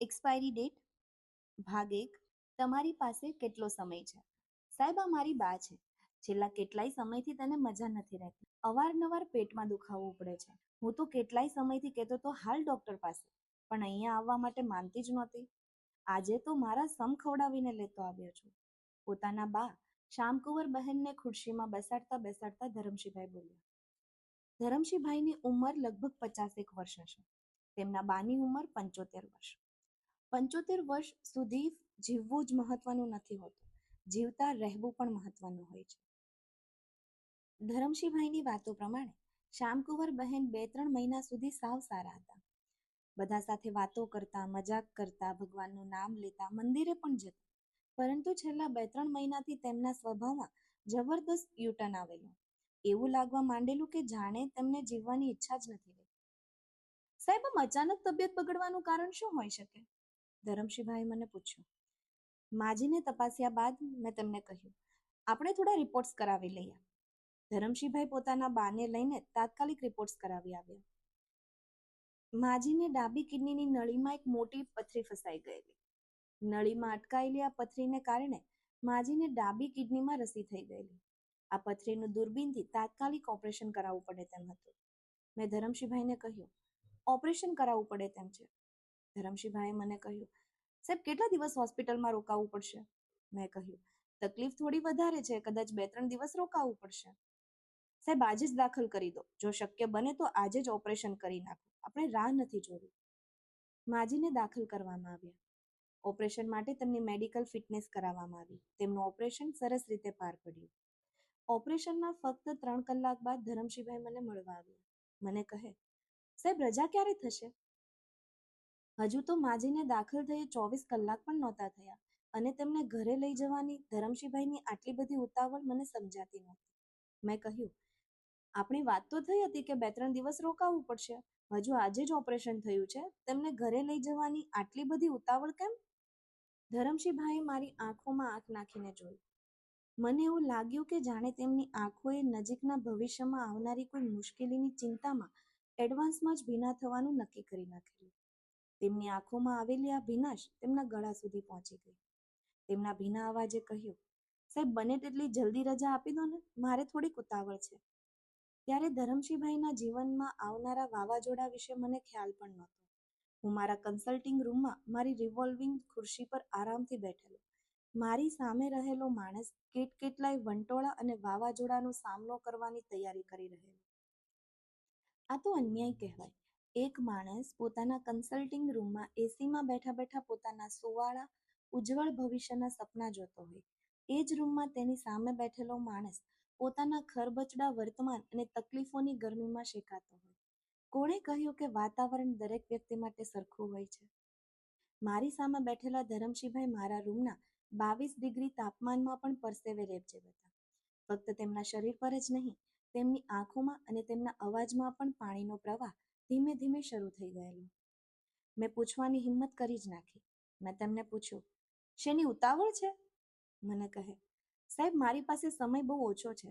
Expiry date ભાગ એક, તમારી પાસે કેટલો સમય છે? સાહેબ, આ મારી બા છે. છેલ્લા કેટલાય સમયથી તેને મજા નથી રહેતી. અવારનવાર પેટમાં દુખાવો ઉપડે છે. હું તો કેટલાય સમયથી કહેતો તો હાલ ડોક્ટર પાસે. પણ અહીંયા આવવા માટે માનતી જ નહોતી. આજે તો મારા સમ ખવડાવીને લેતો આવ્યો છું. પોતાના બા શ્યામકુંવર બહેનને ખુરશીમાં બેસાડતા બેસાડતા ધરમશીભાઈ બોલ્યા ધરમશીભાઈની ઉંમર લગભગ પચાસેક વર્ષ હશે. તેમના બાની ઉંમર પંચોતેર વર્ષ. પંચોતેર વર્ષ સુધી જીવવું જ મહત્વનું નથી હોતું. જીવતા રહેવું પણ મહત્વનું હોય છે. ધરમશીભાઈની વાતો પ્રમાણે શ્યામકુંવર બહેન બે ત્રણ મહિના સુધી સાવ સારા હતા. બધા સાથે વાતો કરતા, મજાક કરતા, ભગવાનનું નામ લેતા મંદિરે પણ જતા. પરંતુ છેલ્લા બે ત્રણ મહિનાથી તેમના સ્વભાવમાં જબરદસ્ત યુટર્ન આવેલું. એવું લાગવા માંડેલું કે જાણે તેમને જીવવાની ઈચ્છા જ નથી રહી. સાહેબ, આમ અચાનક તબિયત બગડવાનું કારણ શું હોઈ શકે? ધરમશીભાઈ મને પૂછ્યું. માજીને તપાસ્યા બાદ મેં તેમને કહ્યું, આપણે થોડા રિપોર્ટ્સ કરાવી લઈએ. ધરમશીભાઈ પોતાના બાને લઈને તાત્કાલિક રિપોર્ટ્સ કરાવી આવ્યા. માજીને ડાબી કિડનીની નળીમાં એક મોટી પથરી ફસાઈ ગયેલી. નળીમાં અટકાયેલી આ પથરીને કારણે માજીને ડાબી કિડનીમાં રસી થઈ ગયેલી. આ પથરીનું દૂરબીનથી તાત્કાલિક ઓપરેશન કરાવવું પડે તેમ હતું. મેં ધરમશીભાઈને કહ્યું, ઓપરેશન કરાવવું પડે તેમ છે. ધરમશીભાઈએ મને કહ્યું, સાહેબ, કેટલા દિવસ હોસ્પિટલમાં રોકાવું પડશે? મેં કહ્યું, તકલીફ થોડી વધારે છે, કદાચ બે ત્રણ દિવસ રોકાવું પડશે. સાહેબ, આજે જ દાખલ કરી દો. જો શક્ય બને તો આજે જ ઓપરેશન કરી નાખો. આપણે રાહ નથી જોવી. માજીને દાખલ કરવામાં આવ્યા. ઓપરેશન માટે તેમની મેડિકલ ફિટનેસ કરાવવામાં આવી. તેમનું ઓપરેશન સરસ રીતે પાર પડ્યું. ઓપરેશનમાં ફક્ત ત્રણ કલાક બાદ ધરમશીભાઈ મને મળવા આવ્યા. મને કહે, સાહેબ, રજા ક્યારે થશે? હજુ તો માજીને દાખલ થયે ચોવીસ કલાક પણ નહોતા થયા અને તેમને ઘરે લઈ જવાની ધરમશીભાઈની આટલી બધી ઉતાવળ મને સમજાતી નહોતી. મેં કહ્યું, આપણી વાત તો થઈ હતી કે બે ત્રણ દિવસ રોકાવું પડશે. હજુ આજે જ ઓપરેશન થયું છે. તેમને ઘરે લઈ જવાની આટલી બધી ઉતાવળ કેમ? ધરમશીભાઈએ મારી આંખોમાં આંખ નાખીને જોયું. મને એવું લાગ્યું કે જાણે તેમની આંખોએ નજીકના ભવિષ્યમાં આવનારી કોઈ મુશ્કેલીની ચિંતામાં એડવાન્સમાં જ ભીના થવાનું નક્કી કરી નાખેલું તેમની આંખોમાં આવેલી આ ભીનાશ તેમના ગળા સુધી પહોંચી ગઈ. તેમના ભીના અવાજે કહ્યું, સાહેબ, બને તેટલી જલ્દી રજા આપી દો ને, મારે થોડીક ઉતાવળ છે. ત્યારે ધરમશીભાઈના જીવનમાં આવનારા વાવાઝોડા વિશે મને ખ્યાલ પણ નહોતો. હું મારા કન્સલ્ટિંગ રૂમમાં મારી રિવોલ્વિંગ ખુરશી પર આરામથી બેઠેલો. મારી સામે રહેલો માણસ કેટ કેટલાય વંટોળા અને વાવાઝોડાનો સામનો કરવાની તૈયારી કરી રહેલો. આ તો અન્યાય કહેવાય. એક માણસ પોતાના કન્સલ્ટિંગ રૂમમાં એસીમાં બેઠા બેઠા પોતાના સુવાળા, ઉજ્જવળ ભવિષ્યના સપના જોતો હોય. એ જ રૂમમાં તેની સામે બેઠેલો માણસ પોતાના ખરબચડા વર્તમાન અને તકલીફોની ગરમીમાં શેકાતો હોય. કોણે કહ્યું કે વાતાવરણ દરેક વ્યક્તિ માટે સરખું હોય છે? મારી સામે બેઠેલા ધરમશીભાઈ મારા રૂમના બાવીસ ડિગ્રી તાપમાનમાં પણ પરસેવે રેપજે હતા. ફક્ત તેમના શરીર પર જ નહીં, તેમની આંખોમાં અને તેમના અવાજમાં પણ પાણીનો પ્રવાહ ધીમે ધીમે શરૂ થઈ ગયેલું. મેં પૂછવાની હિંમત કરી જ નાખી. મેં તેમને પૂછ્યું, શેની ઉતાવળ છે? મને કહે, સાહેબ, મારી પાસે સમય બહુ ઓછો છે.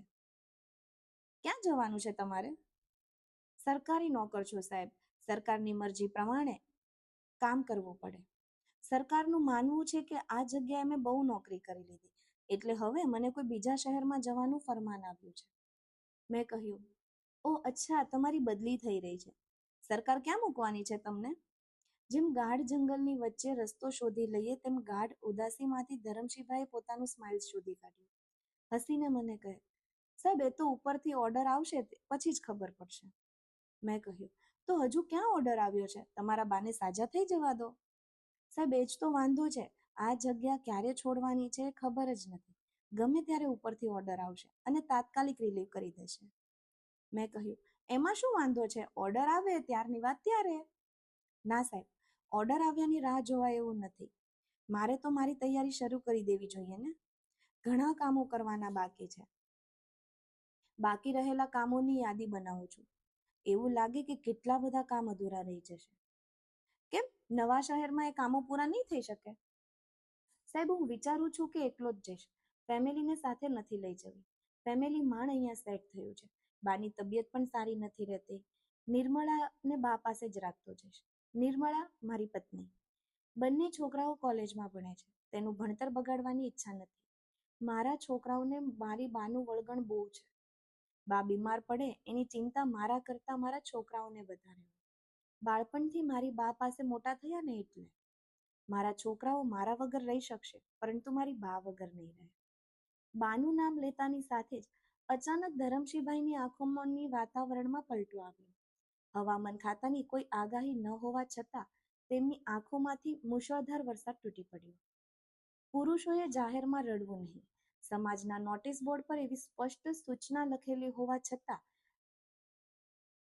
ક્યાં જવાનું છે તમારે? સરકારી નોકર છો, સાહેબ. સરકારની મરજી પ્રમાણે કામ કરવું પડે. સરકારનું માનવું છે કે આ જગ્યાએ મેં બહુ નોકરી કરી લીધી. એટલે હવે મને કોઈ બીજા શહેરમાં જવાનું ફરમાન આવ્યું છે. મેં કહ્યું ઓ અચ્છા, તમારી બદલી થઈ રહી છે. સરકાર ક્યાં મૂકવાની છે તમને? જેમ ગાઢ જંગલની વચ્ચે રસ્તો શોધી લઈએ, તેમ ગાઢ ઉદાસીમાંથી ધરમશીભાઈએ પોતાનું સ્માઇલ શોધી કાઢ્યું. હસીને મને કહે, સાહેબ, એ તો ઉપરથી ઓર્ડર આવશે પછી જ ખબર પડશે. મેં કહ્યું, તો હજુ ક્યાં ઓર્ડર આવ્યો છે? તમારા બાને સાજા થઈ જવા દો. સાહેબ, એ જ તો વાંધો છે. આ જગ્યા ક્યારે છોડવાની છે ખબર જ નથી. ગમે ત્યારે ઉપરથી ઓર્ડર આવશે અને તાત્કાલિક રિલીવ કરી દેશે. મેં કહ્યું એમાં શું વાંધો છે? ઓર્ડર આવે ત્યારની વાત ત્યારે? ના સાહેબ, ઓર્ડર આવ્યાની રાહ જોવાય એવું નથી. મારે તો મારી તૈયારી શરૂ કરી દેવી જોઈએ ને. ઘણા કામો કરવાના બાકી છે. બાકી રહેલા કામોની યાદી બનાવું છું. એવું લાગે કે કેટલા બધા કામ અધૂરા રહી જશે. કેમ? નવા શહેરમાં એ કામો પૂરા નહીં થઈ શકે? સાહેબ, હું વિચારું છું કે એકલો જ જઈશ. ફેમિલીને સાથે નથી લઈ જવી. ફેમિલી માણ અહીંયા સેટ થયું છે. બાની તબિયત પણ સારી નથી રહેતી. નિર્મળાને બા પાસે જ રાખતો જઈશ. નિર્મળા મારી પત્ની. બંને છોકરાઓ કોલેજમાં ભણે છે. તેનું ભણતર બગાડવાની ઈચ્છા નથી. મારા છોકરાઓને મારી બાનું વળગણ બહુ છે. બા બીમાર પડે એની ચિંતા મારા કરતાં મારા છોકરાઓને વધારે બાળપણથી મારી બા પાસે મોટા થયા ને એટલે. મારા છોકરાઓ મારા વગર રહી શકશે, પરંતુ મારી બા વગર નહીં રહે. બાનું નામ લેતાની સાથે જ અચાનક ધરમશીભાઈની આંખોમાંની વાતાવરણમાં પલટો આવ્યો. હવામાન ખાતાની કોઈ આગાહી ન હોવા છતાં તેમની આંખોમાંથી મુશળધાર વરસાદ તૂટી પડ્યો. પુરુષોએ જાહેરમાં રડવું નહીં. સમાજના નોટિસ બોર્ડ પર એવી સ્પષ્ટ સૂચના લખેલી હોવા છતાં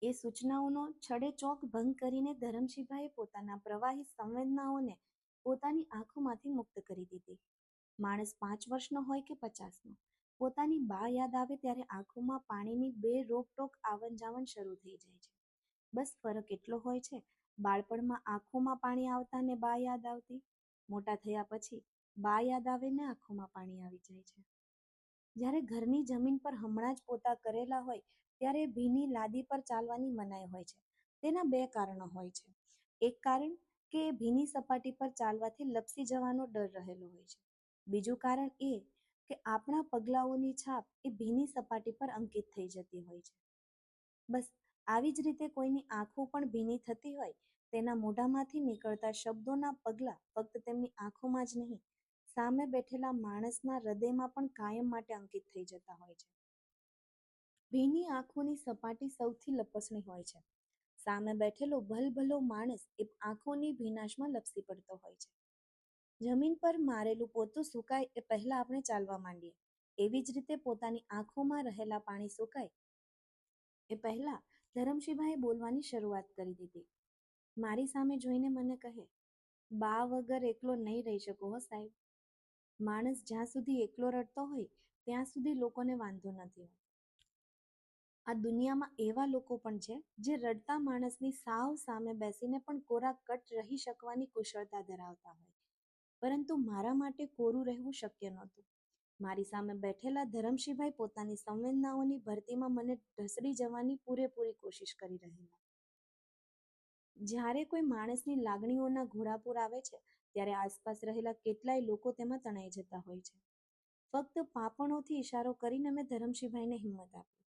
એ સૂચનાઓનો છડે ચોક ભંગ કરીને ધરમશીભાઈએ પોતાના પ્રવાહી સંવેદનાઓને પોતાની આંખોમાંથી મુક્ત કરી દીધી. માણસ પાંચ વર્ષનો હોય કે પચાસનો. પોતાની બા યાદ આવે ત્યારે આંખોમાં પાણીની બે રોકટોક આવન જાવન શરૂ થઈ જાય છે. બસ ફરક એટલો હોય છે, બાળપણમાં આંખોમાં પાણી આવતા ને બા યાદ આવતી. મોટા થયા પછી બા યાદ આવે ને આંખોમાં પાણી આવી જાય છે. જ્યારે ઘરની જમીન પર હમણાં જ પોતા કરેલા હોય ત્યારે ભીની લાદી પર ચાલવાની મનાઈ હોય છે. તેના બે કારણો હોય છે. એક કારણ કે ભીની સપાટી પર ચાલવાથી લપસી જવાનો ડર રહેલો હોય છે. બીજું કારણ એ કે આપણા પગલાઓની છાપ એ ભીની સપાટી પર અંકિત થઈ જતી હોય છે. બસ, આવી જ રીતે કોઈની આંખો પણ ભીની થતી હોય, તેના મોઢામાંથી નીકળતા શબ્દોના પગલાં ફક્ત તેમની આંખોમાં જ નહીં, સામે બેઠેલા માણસના હૃદયમાં પણ કાયમ માટે અંકિત થઈ જતા હોય છે. ભીની આંખોની સપાટી સૌથી લપસણી હોય છે. સામે બેઠેલો ભલભલો માણસ એ આંખોની ભીનાશમાં લપસી પડતો હોય છે. જમીન પર મારેલું પોતું સુકાય એ પહેલાં આપણે ચાલવા માંડીએ. એવી જ રીતે પોતાની આંખોમાં રહેલા પાણી સુકાય એ પહેલાં ધરમશીભાએ બોલવાની શરૂઆત કરી દીધી. મારી સામે જોઈને મને કહે, બા વગર એકલો નહીં રહી શકો હો સાહેબ. માણસ જ્યાં સુધી એકલો રડતો હોય, ત્યાં સુધી લોકોને વાંધો નથી આ દુનિયામાં એવા લોકો પણ છે, જે રડતા માણસની સાવ સામે બેસીને પણ કોરા કટ રહી શકવાની કુશળતા ધરાવતા હોય. પરંતુ મારા માટે કોરું રહેવું શક્ય નહોતું. મારી સામે બેઠેલા ધરમશીભાઈ પોતાની સંવેદનાઓની ભરતીમાં મને ઢસડી જવાની પૂરેપૂરી કોશિશ કરી રહેલા. જ્યારે કોઈ માણસની લાગણીઓના ઘોડાપુર આવે છે, ત્યારે આસપાસ રહેલા કેટલાય લોકો તેમાં તણાઈ જતા હોય છે. ફક્ત પાપણોથી ઇશારો કરીને મેં ધરમશીભાઈને હિંમત આપી.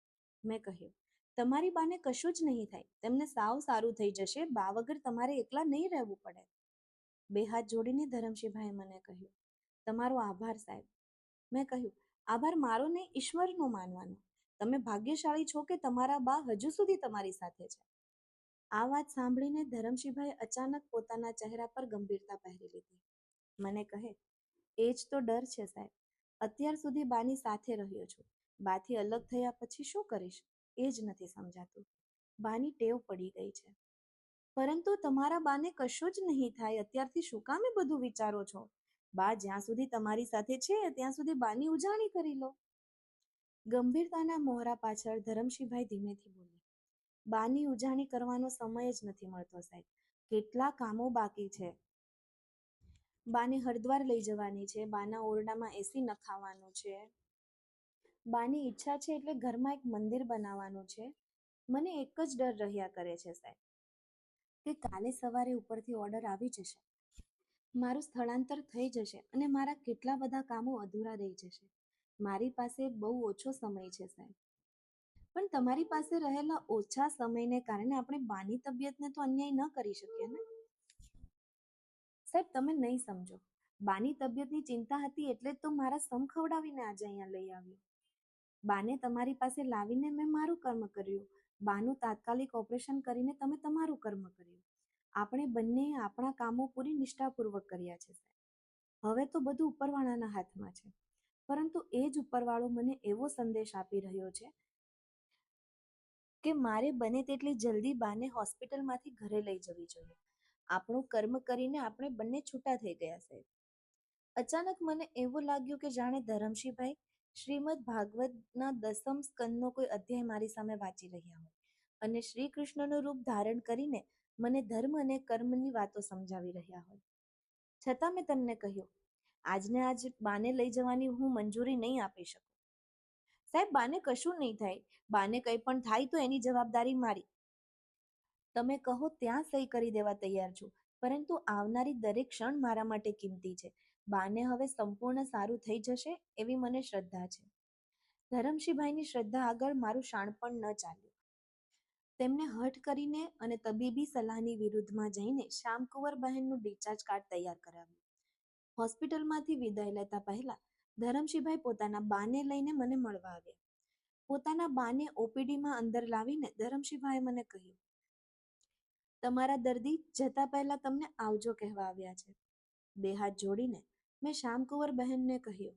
મેં કહ્યું, તમારી બાને કશું જ નહીં થાય. તેમને સાવ સારું થઈ જશે. બા વગર તમારે એકલા નહીં રહેવું પડે. બે હાથ જોડીને ધરમશીભાઈએ મને કહ્યું, તમારો આભાર સાહેબ. મેં કહ્યું, આભાર મારો ને ઈશ્વરનો માનવાનો. તમે ભાગ્યશાળી છો કે તમારા બા હજુ સુધી તમારી સાથે છે? આ વાત સાંભળીને ધરમશીભાઈ અચાનક પોતાના ચહેરા પર ગંભીરતા પહેરી લીધી. મને કહે, એ જ તો ડર છે સાહેબ. અત્યાર સુધી બાની સાથે રહ્યો છું. બાથી અલગ થયા પછી શું કરીશ? એ જ નથી સમજાતું. બાની ટેવ પડી ગઈ છે. પરંતુ તમારા બાને કશું જ નહીં થાય. અત્યારથી શું કામે બધું વિચારો છો? બા, જ્યાં સુધી તમારી સાથે છે, ત્યાં સુધી બાની ઉજાણી કરી લો. ગંભીરતાના મોહરા પાછળ ધરમશીભાઈ ધીમેથી બોલ્યા, બાની ઉજાણી કરવાનો સમય જ નથી મળતો સાહેબ. કેટલા કામો બાકી છે. બાને હરિદ્વાર લઈ જવાની છે, બાના ઓરડામાં એસી નખાવાનું છે. બાની ઈચ્છા છે એટલે ઘરમાં એક મંદિર બનાવવાનું છે. મને એક જ ડર રહ્યા કરે છે સાહેબ. કે કાલે સવારે ઉપરથી ઓર્ડર આવી જશે. મારું સ્થળાંતર થઈ જશે અને મારા કેટલા બધા કામો અધૂરા રહી જશે. મારી પાસે બહુ ઓછો સમય છે, સાહેબ. પણ તમારી પાસે રહેલા ઓછા સમયને કારણે આપણે બાની તબિયતને તો અન્યાય ન કરી શકીએ ને? સાહેબ, તમે નહીં સમજો. બાની તબિયતની ચિંતા હતી એટલે તો મારા સમ ખવડાવીને આજે અહીંયા લઈ આવ્યો. બાને તમારી પાસે લાવીને મેં મારું કર્મ કર્યું. બાનું તાત્કાલિક ઓપરેશન કરીને તમે તમારું કર્મ કર્યું. આપણે બંને આપણા કામો પૂરી નિષ્ઠાપૂર્વક કર્યા છે હવે તો બધું ઉપરવાળાના હાથમાં છે. પરંતુ એ જ ઉપરવાળો મને એવો સંદેશ આપી રહ્યો છે કે મારે બને તેટલી જલ્દી બાને હોસ્પિટલમાંથી ઘરે લઈ જવી જોઈએ. આપણું કર્મ કરીને આપણે બંને છૂટા થઈ ગયા, સાહેબ. અચાનક મને એવું લાગ્યું કે જાણે ધરમશીભાઈ શ્રીમદ ભાગવતના દસમ સ્કંદનો કોઈ અધ્યાય મારી સામે વાંચી રહ્યા હોય. અને શ્રી કૃષ્ણનું રૂપ ધારણ કરીને મને ધર્મ અને કર્મની વાતો સમજાવી રહ્યા હોય. છતાં મેં તમને કહ્યું, આજને આજ બાને લઈ જવાની હું મંજૂરી નહીં આપી શકું. સાહેબ, બાને કશું નહીં થાય. બાને કંઈ પણ થાય તો એની જવાબદારી મારી. તમે કહો ત્યાં સહી કરી દેવા તૈયાર છું, પરંતુ આવનારી દરેક ક્ષણ મારા માટે કિંમતી છે. બાને હવે સંપૂર્ણ સારું થઈ જશે એવી મને શ્રદ્ધા છે. ધરમશીભાઈની શ્રદ્ધા આગળ મારું શાણપણ ન ચાલ્યું. તેમને હઠ કરીને અને તબીબી સલાહની વિરુદ્ધમાં જઈને શ્યામકુંવર બહેનનું ડિસ્ચાર્જ કાર્ડ તૈયાર કરાવ્યું. હોસ્પિટલમાંથી વિદાય લેતા પહેલા ધરમશીભાઈ પોતાના બાને લઈને મને મળવા આવ્યા. પોતાના બાને ઓપીડીમાં અંદર લાવીને ધરમશીભાઈએ મને કહ્યું, તમારા દર્દી જતા પહેલા તમને આવજો કહેવા આવ્યા છે. બે હાથ જોડીને મેં શ્યામકુંવર બહેનને કહ્યું,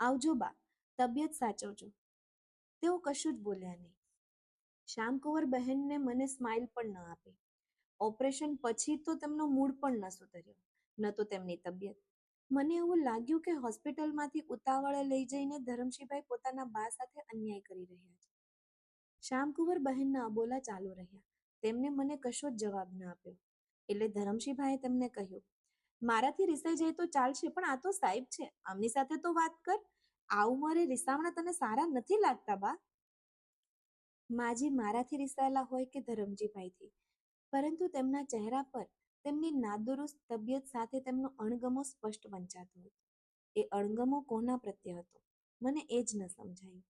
આવજો બા, તબિયત સાચવજો. તેઓ કશું જ બોલ્યા નહીં. શ્યામકુંવર બહેનને મને સ્માઇલ પણ ન આપી. ઓપરેશન પછી તો તેમનો મૂડ પણ ન સુધર્યો, ન તો તેમની તબિયત. મને એવું લાગ્યું કે હોસ્પિટલમાંથી ઉતાવળે લઈ જઈને ધરમશીભાઈ પોતાના બા સાથે અન્યાય કરી રહ્યા છે. શ્યામકુંવર બહેનના અબોલા ચાલુ રહ્યા. તેમને મને કશો જ જવાબ ન આપ્યો. એટલે ધરમશીભાઈએ તેમને કહ્યું મારાથી રિસાઈ જાય તો ચાલશે, પણ આ તો સાહેબ છે. આમની સાથે તો વાત કર. આ ઉંમરે રિસામણા તને સારા નથી લાગતા, બા? માજી મારાથી રિસાયેલા હોય કે ધરમજીભાઈથી? પરંતુ તેમના ચહેરા પર તેમની નાદુરુસ્ત તબિયત સાથે તેમનો અણગમો સ્પષ્ટ વંચાતો હતો. એ અણગમો કોના પ્રત્યે હતો? મને એ જ ન સમજાયું.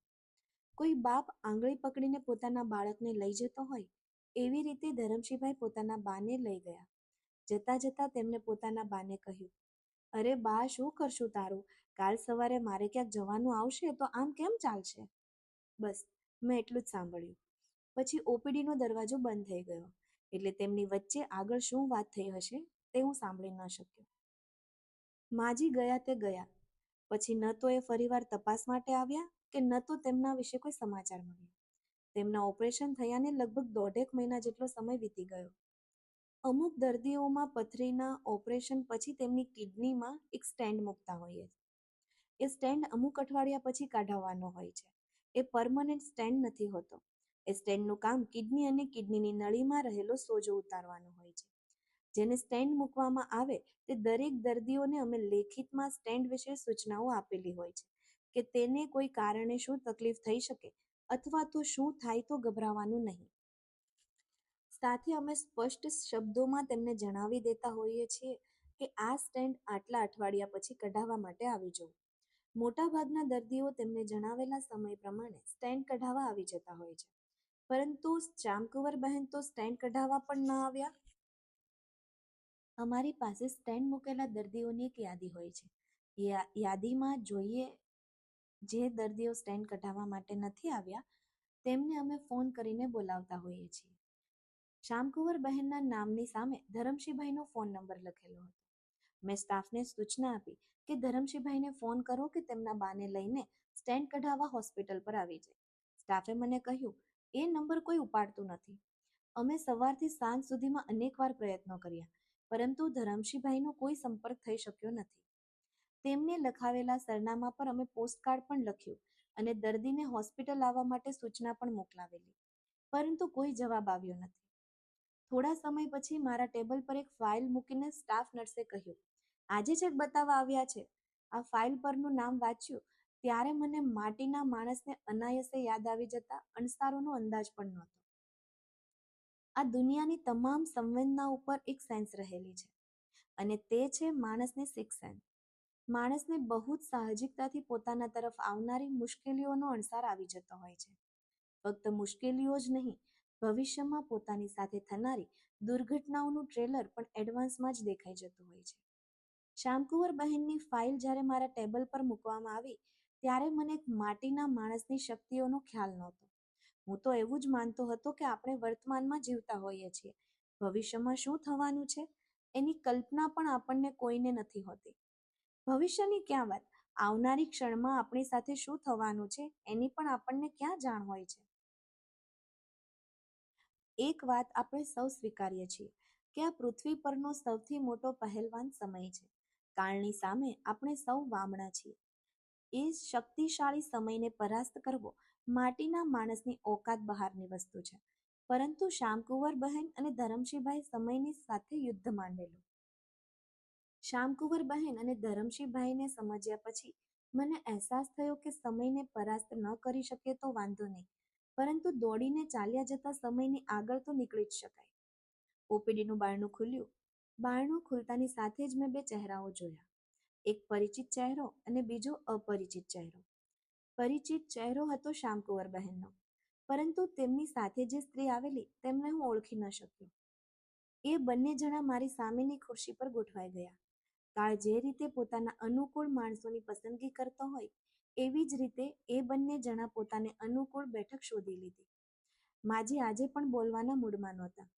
કોઈ બાપ આંગળી પકડીને પોતાના બાળકને લઈ જતો હોય, એવી રીતે ધરમશીભાઈ પોતાના બાને લઈ ગયા. જતા જતા તેમને પોતાના બાને કહ્યું, અરે બા, શું કરશું તારું? કાલ સવારે મારે ક્યાંક જવાનું આવશે તો આમ કેમ ચાલશે? બસ, મેં એટલું જ સાંભળ્યું. પછી ઓપીડીનો દરવાજો બંધ થઈ ગયો. એટલે તેમની વચ્ચે આગળ શું વાત થઈ હશે તે હું સાંભળી ન શક્યો. માજી ગયા તે ગયા. પછી ન તો એ ફરીવાર તપાસ માટે આવ્યા કે ન તો તેમના વિશે કોઈ સમાચાર મળ્યો. તેમના ઓપરેશન થયાને લગભગ દોઢેક મહિના જેટલો સમય વીતી ગયો. અમુક દર્દીઓમાં પથરીના ઓપરેશન પછી તેમની કિડનીમાં એક સ્ટેન્ડ મૂકતા હોઈએ એ સ્ટેન્ડ અમુક અઠવાડિયા પછી કાઢાવવાનો હોય છે. એ પરમનન્ટ સ્ટેન્ડ નથી હોતો. એ સ્ટેન્ડનું કામ કિડની અને કિડનીની નળીમાં રહેલો સોજો ઉતારવાનો હોય છે. જેને સ્ટેન્ડ મૂકવામાં આવે તે દરેક દર્દીઓને અમે લેખિતમાં સ્ટેન્ડ વિશે સૂચનાઓ આપેલી હોય છે કે તેને કોઈ કારણે શું તકલીફ થઈ શકે અથવા તો શું થાય તો ગભરાવાનું નહીં. સાથે અમે સ્પષ્ટ શબ્દોમાં તેમને જણાવી દેતા હોઈએ છીએ કે આ સ્ટેન્ડ આટલા અઠવાડિયા પછી કઢાવવા માટે આવી જવું. મોટાભાગના દર્દીઓ તેમને જણાવેલા સમય પ્રમાણે સ્ટેન્ડ કઢાવવા આવી જતા હોય છે. પરંતુ ચામકુંવર બહેન તો સ્ટેન્ડ કઢાવવા પણ ન આવ્યા. અમારી પાસે સ્ટેન્ડ મૂકેલા દર્દીઓની એક યાદી હોય છે. યાદીમાં જોઈએ જે દર્દીઓ સ્ટેન્ડ કઢાવવા માટે નથી આવ્યા, તેમને અમે ફોન કરીને બોલાવતા હોઈએ છીએ. શ્યામકુંવર બહેનના નામની સામે ધરમશીભાઈનો ફોન નંબર લખેલો હતો. મેં સ્ટાફને સૂચના આપી કે ધરમશીભાઈને ફોન કરો કે તેમના બાને લઈને સ્ટેન્ડ કઢાવવા હોસ્પિટલ પર આવી જાય. સ્ટાફે મને કહ્યું, એ નંબર કોઈ ઉપાડતું નથી. અમે સવારથી સાંજ સુધીમાં અનેકવાર પ્રયત્નો કર્યા, પરંતુ ધરમશીભાઈનો કોઈ સંપર્ક થઈ શક્યો નથી. તેમને લખાવેલા સરનામા પર અમે પોસ્ટકાર્ડ પણ લખ્યું અને દર્દીને હોસ્પિટલ આવવા માટે સૂચના પણ મોકલાવેલી, પરંતુ કોઈ જવાબ આવ્યો નથી. થોડા સમય પછી મારા ટેબલ પર એક ફાઇલ મૂકીને સ્ટાફ નર્સે કહ્યું, આજે છેક બતાવવા આવ્યા છે. આ ફાઇલ પરનું નામ વાંચ્યું, ત્યારે મને માટીના માણસને અનાયસે યાદ આવી જતા અણસારોનો અંદાજ પણ નહોતો. આ દુનિયાની તમામ સંવેદના ઉપર એક સેન્સ રહેલી છે, અને તે છે માણસની સિક્સ સેન્સ. માણસને બહુ જ સાહજિકતાથી પોતાના તરફ આવનારી મુશ્કેલીઓનો અણસાર આવી જતો હોય છે. ફક્ત મુશ્કેલીઓ જ નહીં ભવિષ્યમાં પોતાની સાથે થનારી દુર્ઘટનાઓનું ટ્રેલર પણ એડવાન્સમાં જ દેખાઈ જતું હોય છે. શ્યામકુંવર બહેનની ફાઇલ જ્યારે મારા ટેબલ પર મૂકવામાં આવી, ત્યારે મને એક માટીના માણસની શક્તિઓનો ખ્યાલ નહોતો. હું તો એવું જ માનતો હતો કે આપણે વર્તમાનમાં જીવતા હોઈએ છીએ. ભવિષ્યમાં શું થવાનું છે? એની કલ્પના પણ આપણને કોઈને નથી હોતી. ભવિષ્યની ક્યાં વાત? આવનારી ક્ષણમાં આપણી સાથે શું થવાનું છે? એની પણ આપણને ક્યાં જાણ હોય છે? એક વાત આપણે સૌ સ્વીકારીએ છીએ કે આ પૃથ્વી પરનો સૌથી મોટો પહેલવાન સમય છે. કાળની સામે આપણે સૌ વામણા છીએ. એ શક્તિશાળી સમયને પરાસ્ત કરવો માટીના માણસની ઓકાત બહારની વસ્તુ છે. પરંતુ શ્યામકુંવર બહેન અને ધરમશીભાઈ સમયની સાથે યુદ્ધ માંડેલું. શ્યામકુંવર બહેન અને ધરમશીભાઈને સમજ્યા પછી મને અહેસાસ થયો કે સમયને પરાસ્ત ન કરી શકીએ તો વાંધો નહીં. પરંતુ દોડીને ચાલ્યા જતા સમયની આગળ તો નીકળી જ શકાય. ઓપીડીનું બારણું ખુલ્યું. બારણું ખુલતાની સાથે જ મેં બે ચહેરાઓ જોયા. એક પરિચિત ચહેરો અને બીજો અપરિચિત ચહેરો. પરિચિત ચહેરો હતો શ્યામકુંવર બહેનનો. પરંતુ તેમની સાથે જે સ્ત્રી આવેલી તેમને હું ઓળખી ન શક્યો. એ બંને જણા મારી સામેની ખુરશી પર ગોઠવાઈ ગયા. કાળ જે રીતે પોતાના અનુકૂળ માણસોની પસંદગી કરતો હોય એવી જ રીતે એ બંને જણા પોતાને અનુકૂળ બેઠક શોધી લીધી. માજી આજે પણ બોલવાના મૂડમાં નહોતા.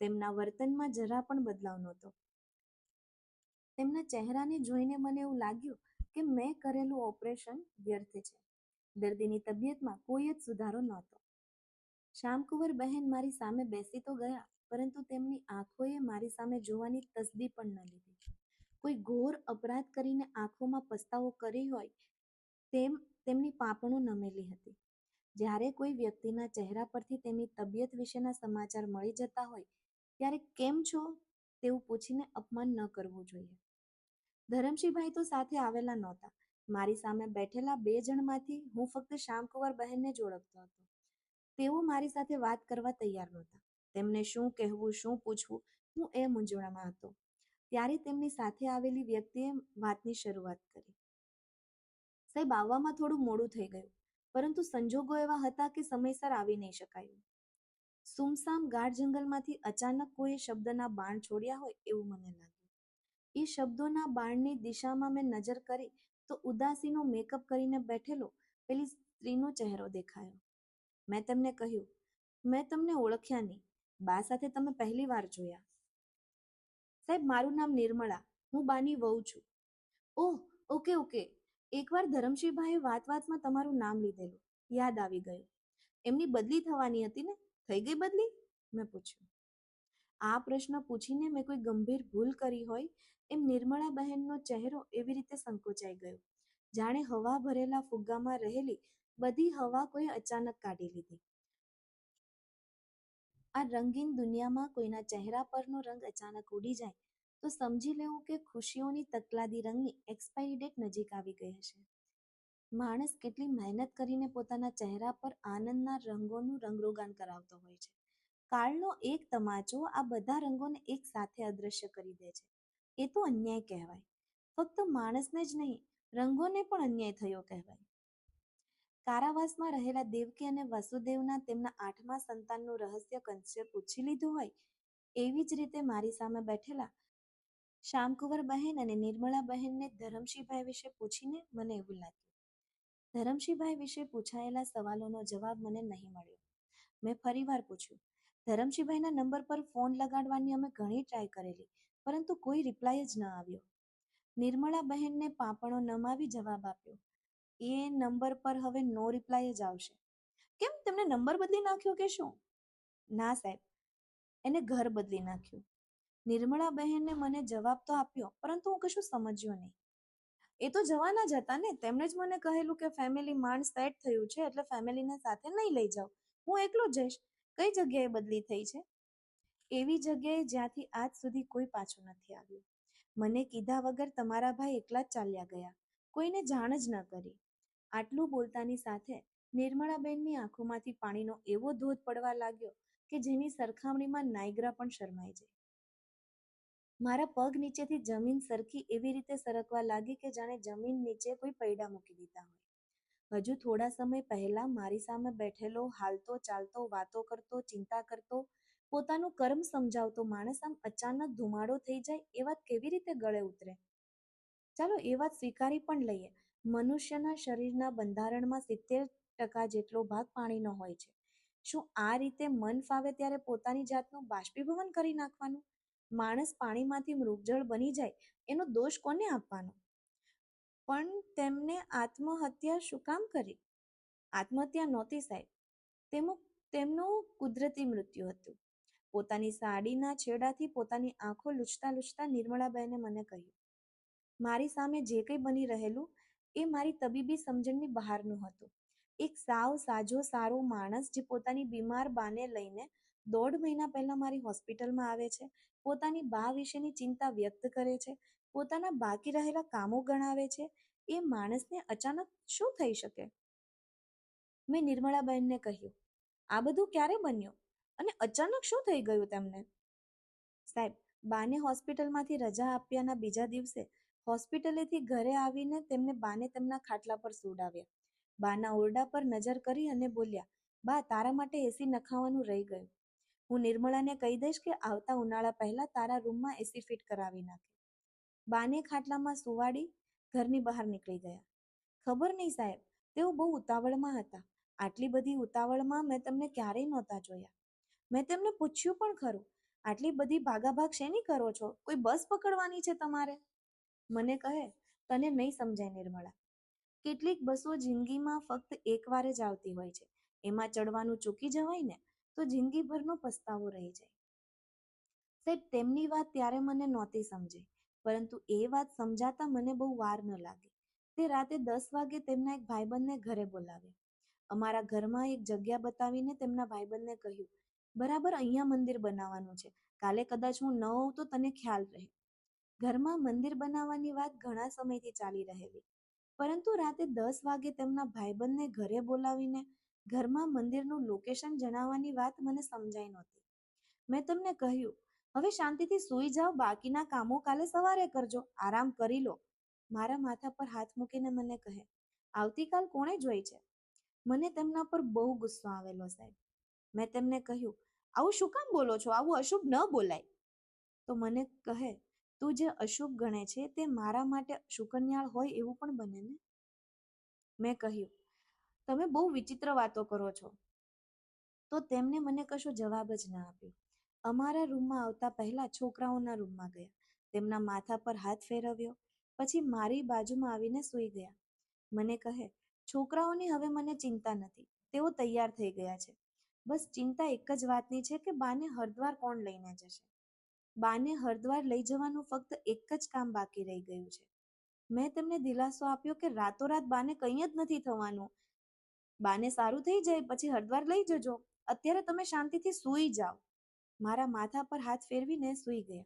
તેમના વર્તનમાં જરા પણ બદલાવ નહોતો. તેમના ચહેરાને જોઈને મને એવું લાગ્યું કે મેં કરેલું ઓપરેશન વ્યર્થ છે. દર્દીની તબિયતમાં કોઈ જ સુધારો નહોતો. શ્યામકુંવર બહેન મારી સામે બેસી તો ગયા, પરંતુ તેમની આંખોએ મારી સામે જોવાની તસદી પણ ન લીધી. કોઈ ઘોર અપરાધ કરીને આંખોમાં પસ્તાવો કરી હોય તેમ, તેમની પાંપણો નમેલી હતી. જ્યારે કોઈ વ્યક્તિના ચહેરા પરથી તેમની તબિયત વિશેના સમાચાર મળી જતા હોય, ત્યારે કેમ છો? તેવું પૂછીને અપમાન ન કરવું જોઈએ. ધરમશીભાઈ તો સાથે આવેલા નહોતા. મારી સામે બેઠેલા બે જણમાંથી હું ફક્ત શ્યામકુંવર બહેનને જ ઓળખતો હતો. તેઓ મારી સાથે વાત કરવા તૈયાર નહોતા. તેમને શું કહેવું, શું પૂછવું, હું એ મૂંઝવણમાં હતો. ત્યારે તેમની સાથે આવેલી વ્યક્તિએ વાતની શરૂઆત કરી. સાહેબ, આવવામાં થોડું મોડું થઈ ગયું. પરંતુ સંજોગો એવા હતા કે સમયસર આવી નહીં શકાયું. સુમસામ ગાઢ જંગલમાંથી અચાનક કોઈએ શબ્દના બાણ છોડ્યા હોય એવું મને લાગ્યું. એ શબ્દોના બાણની દિશામાં મેં નજર કરી તો ઉદાસીનો મેકઅપ કરીને બેઠેલો પેલી સ્ત્રીનો ચહેરો દેખાયો. મેં તેમને કહ્યું, મેં તમને ઓળખ્યા નહીં. બા સાથે તમે પહેલી વાર જોયા. સાહેબ, મારું નામ નિર્મળા. હું બાની વહુ છું. Oh, okay okay. એકવાર ધરમશીભાઈએ વાત વાતમાં તમારું નામ લીધેલું, યાદ આવી ગયું. એમની બદલી થવાની હતી ને? થઈ ગઈ બદલી? મેં પૂછ્યું. આ પ્રશ્ન પૂછીને મેં કોઈ ગંભીર ભૂલ કરી હોય, એમ નિર્મળા બહેનનો ચહેરો એવી રીતે સંકોચાઈ ગયો. જાણે હવા ભરેલા ફુગ્ગામાં રહેલી બધી હવા કોઈ અચાનક કાઢી લીધી. આ રંગીન દુનિયામાં કોઈના ચહેરા પરનો રંગ અચાનક ઉડી જાય તો સમજી લેવું કે ખુશીઓની તકલાદી રંગની એક્સપાયરી ડેટ નજીક આવી ગઈ હશે. માણસ કેટલી મહેનત કરીને પોતાના ચહેરા પર આનંદના રંગોનું રંગરોગાન કરાવતો હોય છે. કાળનો એક તમાચો આ બધા રંગોને એક સાથે અદૃશ્ય કરી દે છે. એ તો અન્યાય કહેવાય. ફક્ત માણસને જ નહીં, રંગોને પણ અન્યાય થયો કહેવાય. કારાવાસમાં રહેલા દેવકી અને વસુદેવના તેમના આઠમા સંતાનનું રહસ્ય કંસ્ય પૂછી લીધું હોય, એવી જ રીતે મારી સામે બેઠેલા શ્યામકુંવર બહેન અને નિર્મળા બહેનને ધરમશીભાઈ વિશે પૂછીને મને એવું લાગ્યું. ધરમશીભાઈ વિશે પૂછાયેલા સવાલોનો જવાબ મને નહીં મળ્યો. મેં ફરીવાર પૂછ્યું ધરમશીભાઈના નંબર પર ફોન લગાડવાની અમે ઘણી ટ્રાય કરેલી, પરંતુ કોઈ રિપ્લાય જ ન આવ્યો. નિર્મળા બહેનને પાંપણો નમાવી જવાબ આપ્યો, એ નંબર પર હવે નો રિપ્લાય જ આવશે. કેમ? તેમને નંબર બદલી નાખ્યો કે શું? ના સાહેબ, એને ઘર બદલી નાખ્યું. નિર્મળા બહેને મને જવાબ તો આપ્યો, પરંતુ હું કશું સમજ્યો નહીં. એ તો જવાના જ હતા ને, તેમણે જ મને કહેલું કે ફેમિલી માંડ સેટ થયું છે એટલે ફેમિલીને સાથે નહીં લઈ જાઉં હું એકલો જઈશ કઈ જગ્યાએ બદલી થઈ છે? એવી જગ્યાએ જ્યાંથી આજ સુધી કોઈ પાછું નથી આવ્યું. મને કીધા વગર તમારા ભાઈ એકલા જ ચાલ્યા ગયા. કોઈને જાણ જ ન કરી. આટલું બોલતાની સાથે નિર્મળાબેનની આંખોમાંથી પાણીનો એવો ધોધ પડવા લાગ્યો કે જેની સરખામણીમાં નાયગ્રા પણ શરમાઈ જાય. મારા પગ નીચેથી જમીન સરખી એવી રીતે સરકવા લાગી કે જાણે જમીન નીચે કોઈ પૈડા મૂકી દીધા હોય. હજુ થોડા સમય પહેલા મારી સામે બેઠેલો, હાલતો, ચાલતો, વાતો કરતો, ચિંતા કરતો, પોતાનું કર્મ સમજાવતો માણસ આમ અચાનક ધુમાડો થઈ જાય એ વાત કેવી રીતે ગળે ઉતરે? ચાલો એ વાત સ્વીકારી પણ લઈએ. મનુષ્યના શરીરના બંધારણમાં સિત્તેર ટકા જેટલો ભાગ પાણીનો હોય છે. શું આ રીતે મન ફાવે ત્યારે પોતાની જાતનું બાષ્પીભવન કરી નાખવાનું? માણસ પાણીમાંથી મૃગજળ બની જાય, એનો દોષ કોને આપવાનો? પણ તેમને આત્મહત્યા શું કામ કરી? આત્મહત્યા નહોતી સાહેબ. તેમ તેમનું કુદરતી મૃત્યુ હતું. પોતાની સાડીના છેડાથી પોતાની આંખો લૂછતા લૂછતા નિર્મળાબહેને મને કહ્યું, મારી સામે જે કંઈ બની રહેલું, એ મારી તબીબી સમજણની બહારનું હતું. એક સાવ સાજો સારો માણસ જે પોતાની બીમાર બાને લઈને દોઢ મહિના પહેલા મારી હોસ્પિટલમાં આવે છે. પોતાની બા વિશેની ચિંતા વ્યક્ત કરે છે. પોતાના બાકી રહેલા કામો ગણાવે છે. એ માણસને અચાનક શું થઈ શકે? મેં નિર્મળાબહેનને કહ્યું આ બધું ક્યારે બન્યું? અને અચાનક શું થઈ ગયું તેમને? સાહેબ બાને હોસ્પિટલમાંથી રજા આપ્યાના બીજા દિવસે હોસ્પિટલેથી ઘરે આવીને તેમને બાને તેમના ખાટલા પર સુડાવ્યા બાના ઓરડા પર નજર કરી અને બોલ્યા, બા તારા માટે એસી નખાવાનું રહી ગયું. હું નિર્મળાને કહી દઈશ કે આવતા ઉનાળા પહેલા તારા રૂમમાં એસી ફિટ કરાવી નાખે. બાને ખાટલામાં સુવાડી ઘરની બહાર નીકળી ગયા. ખબર નહીં સાહેબ, તેઓ બહુ ઉતાવળમાં હતા. આટલી બધી ઉતાવળમાં મેં તમને ક્યારેય નહોતા જોયા. મેં તેમને પૂછ્યું પણ ખરું, આટલી બધી ભાગાભાગ શેની કરો છો? કોઈ બસ પકડવાની છે તમારે? મને કહે, તને નહીં સમજાય નિર્મળા. કેટલીક બસો જિંદગીમાં ફક્ત એકવાર જ આવતી હોય છે. એમાં ચડવાનું ચૂકી જવાય ને તો જિંદગીભરનો પસ્તાવો રહી જાય. સાહેબ તેમની વાત ત્યારે મને નહોતી સમજાઈ, પરંતુ એ વાત સમજાતા મને બહુ વાર ન લાગી. તે રાતે દસ વાગે તેમના એક ભાઈબંધને ઘરે બોલાવ્યા. અમારા ઘરમાં એક જગ્યા બતાવીને તેમના ભાઈબંધને કહ્યું, બરાબર અહીંયા મંદિર બનાવવાનું છે. કાલે કદાચ હું ન હોઉં તો તને ખ્યાલ રહે. ઘરમાં મંદિર બનાવવાની વાત ઘણા સમયથી ચાલી રહેલી. પરંતુ રાતે દસ વાગે તેમના ભાઈબંધને ઘરે બોલાવીને ઘરમાં મંદિરનું લોકેશન જણાવવાની વાત મને સમજાઈ નહોતી. મેં તમને કહ્યું, હવે શાંતિથી સૂઈ જાઓ બાકીના કામો કાલે સવારે કરજો, આરામ કરી લો. મારા માથા પર હાથ મૂકીને મને કહે, આવતીકાલ કોણે જોઈ છે? મને તેમના પર બહુ ગુસ્સો આવેલો સાહેબ. મેં તેમને કહ્યું, આવું શું કામ બોલો છો? આવું અશુભ ન બોલાય. તો મને કહે, તું જે અશુભ ગણે છે તે મારા માટે શુકન્યાળ હોય એવું પણ બને ને? મેં કહ્યું, તમે બહુ વિચિત્ર વાતો કરો છો. તો તેમને મને કશો જવાબ જ ન આપ્યો. અમારા રૂમમાં આવતા પહેલા છોકરાઓના રૂમમાં ગયા. તેમના માથા પર હાથ ફેરવ્યો. પછી મારી બાજુમાં આવીને સૂઈ ગયા. મને કહે, છોકરાઓની હવે મને ચિંતા નથી. તેઓ તૈયાર થઈ ગયા છે. બસ ચિંતા એક જ વાતની છે કે બાને હરદ્વાર કોણ લઈને જશે? બાને હરદ્વાર લઈ જવાનું ફક્ત એક જ કામ બાકી રહી ગયું છે. મેં તેમને દિલાસો આપ્યો કે રાતોરાત બાને કંઈ જ નથી થવાનું. બાને સારું થઈ જાય, પછી હરદ્વાર લઈ જજો. અત્યારે તમે શાંતિથી સૂઈ જાઓ. મારા માથા પર હાથ ફેરવીને સૂઈ ગયા.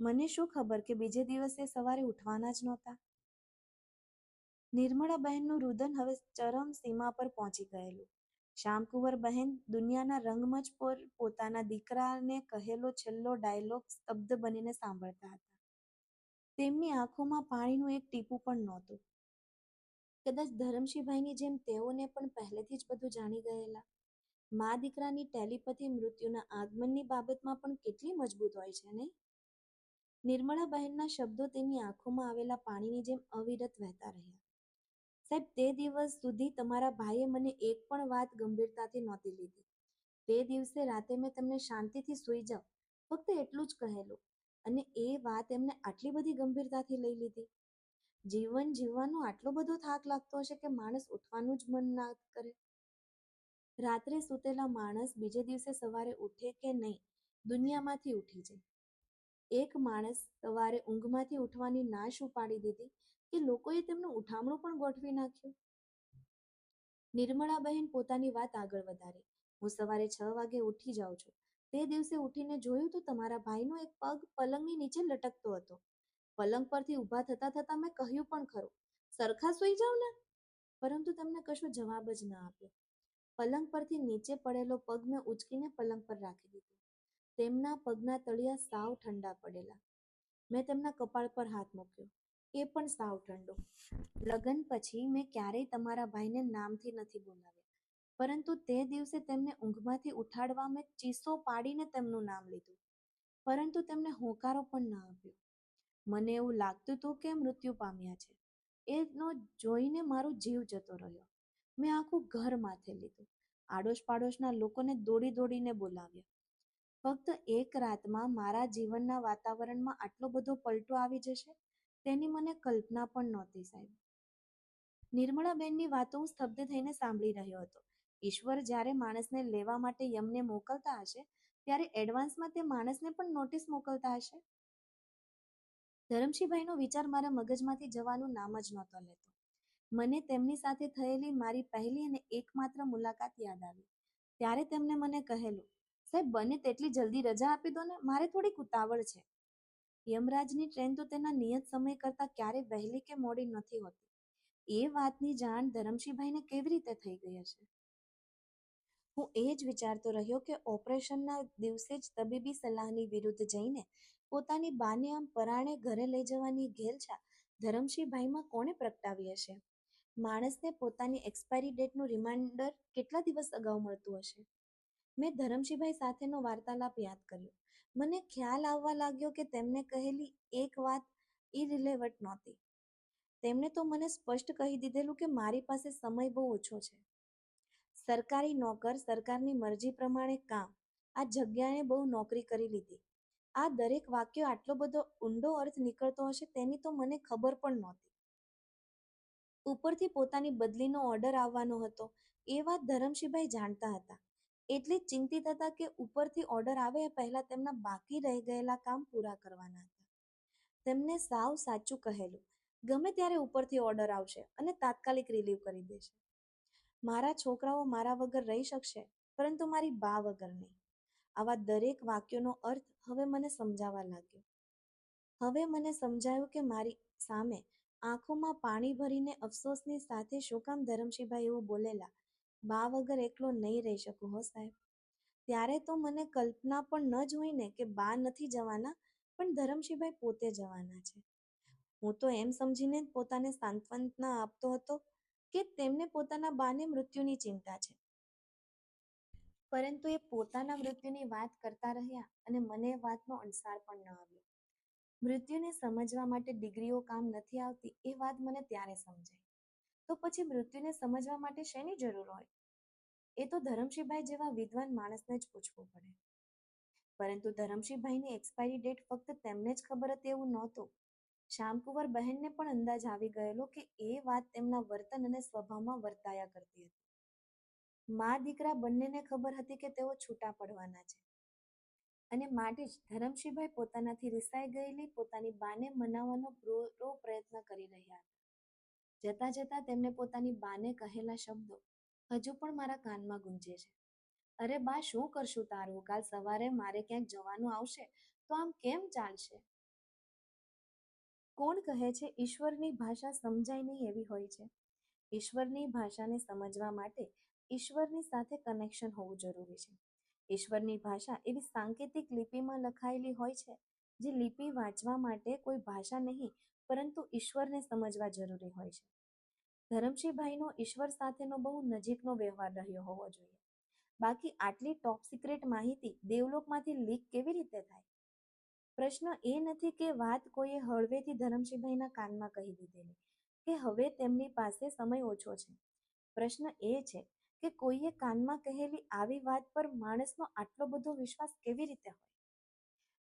મને શું ખબર કે બીજે દિવસે સવારે ઉઠવાના જ નહોતા. નિર્મળા બહેનનું રુદન હવે ચરમ સીમા પર પહોંચી ગયેલું. શ્યામકુંવર બહેન દુનિયાના રંગમંચ પર પોતાના દીકરાને કહેલો છેલ્લો ડાયલોગ સ્તબ્ધ બનીને સાંભળતા હતા. તેમની આંખોમાં પાણીનું એક ટીપું પણ નહોતું. કદાચ ધરમશીભાઈની જેમ તેઓને પણ પહેલેથી જ બધું જાણી ગયેલા. મા દીકરાની ટેલિપથી મૃત્યુના આગમનની બાબતમાં પણ કેટલી મજબૂત હોય છે, નહીં? નિર્મળાબહેનના શબ્દો તેની આંખોમાં આવેલા પાણીની જેમ અવિરત વહેતા રહ્યા. સાહેબ, તે દિવસ સુધી તમારા ભાઈએ મને એક પણ વાત ગંભીરતાથી નહોતી લીધી. તે દિવસે રાતે મેં તમને શાંતિથી સૂઈ જાઓ ફક્ત એટલું જ કહેલું અને એ વાત એમને આટલી બધી ગંભીરતાથી લઈ લીધી. જીવન જીવવાનો આટલો બધો થાક લાગતો હશે કે માણસ ઉઠવાનું જ મન ના કરે. રાત્રે સૂતેલા માણસ બીજે દિવસે સવારે ઉઠે કે નહીં, દુનિયામાંથી ઉઠી જાય. એક માણસ સવારે ઊંઘમાંથી ઉઠવાની નાશ ઉપાડી દીધી કે લોકોએ તેમનું ઉઠામણું પણ ગોઠવી નાખ્યું. નિર્મળાબહેન પોતાની વાત આગળ વધારી. હું સવારે છ વાગે ઉઠી જાઉં છું. તે દિવસે ઉઠીને જોયું તો તમારા ભાઈનો એક પગ પલંગની નીચે લટકતો હતો. પલંગ પરથી ઊભા થતા થતા મેં કહ્યું પણ ખરું, સરખા સૂઈ જાઓ ને! પરંતુ તેમને કશો જવાબ જ ન આપ્યો. પલંગ પરથી નીચે પડેલો પગ મેં ઉચકીને પલંગ પર રાખી દીધો. તેમના પગના તળિયા સાવ ઠંડા પડેલા. મેં તેમના કપાળ પર હાથ મૂક્યો. એ પણ સાવ ઠંડો. લગ્ન પછી મેં ક્યારેય તમારા ભાઈને નામથી નથી બોલાવ્યા. પરંતુ તે દિવસે તેમને ઊંઘમાંથી ઉઠાડવા મેં ચીસો પાડીને તેમનું નામ લીધું. પરંતુ તેમને હોંકારો પણ ન આપ્યો. મને એવું લાગતું હતું કે મૃત્યુ પામ્યા છે. એનો જોઈને મારો જીવ જતો રહ્યો. મેં આખું ઘર માથે લીધું. આડોશ પાડોશના લોકોને દોડી દોડીને બોલાવ્યા. ફક્ત એક રાતમાં મારા જીવનના વાતાવરણમાં આટલો બધો પલટો આવી જશે તેની મને કલ્પના પણ નહોતી સાહેબ. નિર્મળાબેનની વાતો હું સ્તબ્ધ થઈને સાંભળી રહ્યો હતો. ઈશ્વર જ્યારે માણસને લેવા માટે યમને મોકલતા હશે, ત્યારે એડવાન્સમાં તે માણસને પણ નોટિસ મોકલતા હશે. ધરમશીભાઈનો વિચાર મારા મગજમાંથી જવાનું નામ જ નહોતો લેતો. મને તેમની સાથે થયેલી મારી પહેલી અને એકમાત્ર મુલાકાત યાદ આવી. ત્યારે તેમને મને કહેલું, સાહેબ બને તેટલી જલ્દી રજા આપી દો ને, મારે થોડીક ઉતાવળ છે. યમરાજની ટ્રેન તો તેના નિયત સમય કરતાં ક્યારેય વહેલી કે મોડી નથી હોતી. એ વાતની જાણ ધરમશીભાઈને કેવી રીતે થઈ ગઈ હશે? હું એ જ વિચારતો રહ્યો કે ઓપરેશનના દિવસે જ તબીબી સલાહની વિરુદ્ધ જઈને પોતાની બાને આમ પરાણે ઘરે લઈ જવાની ઘેલછા ધરમશીભાઈમાં કોણે પ્રગટાવી હશે? માણસને પોતાની એક્સપાયરી ડેટનું રિમાઇન્ડર કેટલા દિવસ અગાઉ મળતું હશે? મેં ધરમશીભાઈ સાથેનો વાર્તાલાપ યાદ કર્યો. મને ખ્યાલ આવવા લાગ્યો કે તેમને કહેલી એક વાત ઇરિલેવન્ટ નહોતી. તેમણે તો મને સ્પષ્ટ કહી દીધેલું કે મારી પાસે સમય બહુ ઓછો છે. સરકારી નોકર સરકારની મરજી પ્રમાણે કામ. આ જગ્યાએ બહુ નોકરી કરી લીધી. આ દરેક વાક્ય આટલો બધો ઊંડો અર્થ નીકળતો હશે તેની તો મને ખબર પણ નહોતી. ઉપરથી પોતાની બદલીનો ઓર્ડર આવવાનો હતો. એ વાત ધરમશીભાઈ જાણતા હતા. એટલે ચિંતિત હતા કે ઉપરથી ઓર્ડર આવે એ પહેલા તેમના બાકી રહી ગયેલા કામ પૂરા કરવાના હતા. તેમને સાવ સાચું કહેલું. ગમે ત્યારે ઉપરથી ઓર્ડર આવશે અને તાત્કાલિક રિલીવ કરી દેશે. મારા છોકરાઓ મારા વગર રહી શકશે, પરંતુ મારી બા વગર નહીં. આવા દરેક વાક્યોનો અર્થ હવે મને સમજાવા લાગ્યો. હવે મને સમજાયું કે મારી સામે આંખોમાં પાણી ભરીને અફસોસની સાથે શું કામ ધરમશીભાઈ એવું બોલેલા, બા વગર એકલો નહીં રહી શકું હો સાહેબ. ત્યારે તો મને કલ્પના પણ ન જ હોય ને કે બા નથી જવાના, પણ ધરમશીભાઈ પોતે જવાના છે. હું તો એમ સમજીને પોતાને સાંત્વના આપતો હતો કે તેમને પોતાના બાને મૃત્યુની ચિંતા છે? પરંતુ એ પોતાના મૃત્યુની વાત કરતા રહ્યા અને મને એ વાતનો અણસાર પણ ન આવ્યો. મૃત્યુને સમજવા માટે ડિગ્રીઓ કામ નથી આવતી એ વાત મને ત્યારે સમજાઈ. તો પછી મૃત્યુને સમજવા માટે શેની જરૂર હોય? એ તો ધરમશીભાઈ જેવા વિદ્વાન માણસને જ પૂછવું પડે. પરંતુ ધરમશીભાઈની એક્સપાયરી ડેટ ફક્ત તેમને જ ખબર હતી એવું નહોતું. શ્યામકુંવર બહેનને પણ અંદાજ આવી ગયેલો કે એ વાત તેમના વર્તન અને સ્વભાવમાં વર્તાયા કરતી હતી. મા દીકરા બંનેને ખબર હતી કે તેઓ છૂટા પડવાના છે. અને માટે જ ધરમશીભાઈ પોતાનાથી રિસાઈ ગયેલી, પોતાની બાને મનાવવાનો પૂરો પ્રયત્ન કરી રહ્યા હતા. જતા જતા તેમને પોતાની બાને કહેલા શબ્દો હજુ પણ મારા કાનમાં ગુંજે છે. અરે બા, શું કરશું તારું? કાલ સવારે મારે ક્યાંક જવાનું આવશે, તો આમ કેમ ચાલશે? કોણ કહે છે ઈશ્વરની ભાષા સમજાય નહીં એવી હોય છે? ઈશ્વરની ભાષાને સમજવા માટે ઈશ્વરની સાથે કનેક્શન હોવું જરૂરી છે. ઈશ્વરની ભાષા એવી સાંકેતિક લિપિમાં લખાયેલી હોય છે, જે લિપિ વાંચવા માટે કોઈ ભાષા નહીં, પરંતુ ઈશ્વરને સમજવા જરૂરી હોય છે. ધરમસિંહભાઈનો ઈશ્વર સાથેનો બહુ નજીકનો વ્યવહાર રહ્યો હોવો જોઈએ. બાકી આટલી ટોપ સિક્રેટ માહિતી દેવલોકમાંથી લીક કેવી રીતે થાય? પ્રશ્ન એ નથી કે વાત કોઈએ હળવેથી ધરમસિંહભાઈના કાનમાં કહી દીધેલી કે હવે તેમની પાસે સમય ઓછો છે. પ્રશ્ન એ છે કે કોઈએ કાનમાં કહેલી આવી વાત પર માણસનો આટલો બધો વિશ્વાસ કેવી રીતે હોય?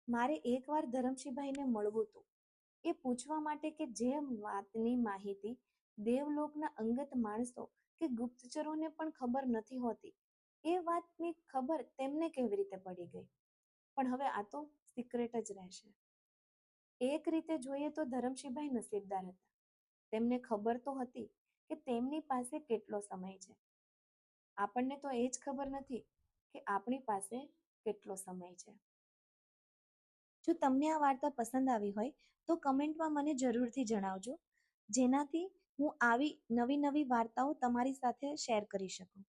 મારે એકવાર ધરમસિંહભાઈને મળવું હતું. એ પૂછવા માટે કે જે વાતની માહિતી દેવલોકના અંગત માણસો કે ગુપ્તચરોને પણ ખબર નથી હોતી, એ વાતની ખબર તેમને કેવી રીતે પડી ગઈ? પણ હવે આ તો સિક્રેટ જ રહેશે. એક રીતે જોઈએ તો ધરમશીભાઈ નસીબદાર હતા. તેમને ખબર તો હતી કે તેમની પાસે કેટલો સમય છે. આપણને તો એ જ ખબર નથી કે આપણી પાસે કેટલો સમય છે. જો તમને આ વાર્તા પસંદ આવી હોય, તો કમેન્ટમાં મને જરૂરથી જણાવજો. જેનાથી હું આવી નવી નવી વાર્તાઓ તમારી સાથે શેર કરી શકું.